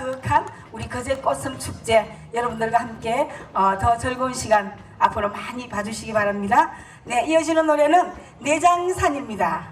그윽한 우리 거제 꽃섬 축제 여러분들과 함께 어, 더 즐거운 시간 앞으로 많이 봐주시기 바랍니다. 네, 이어지는 노래는 내장산입니다.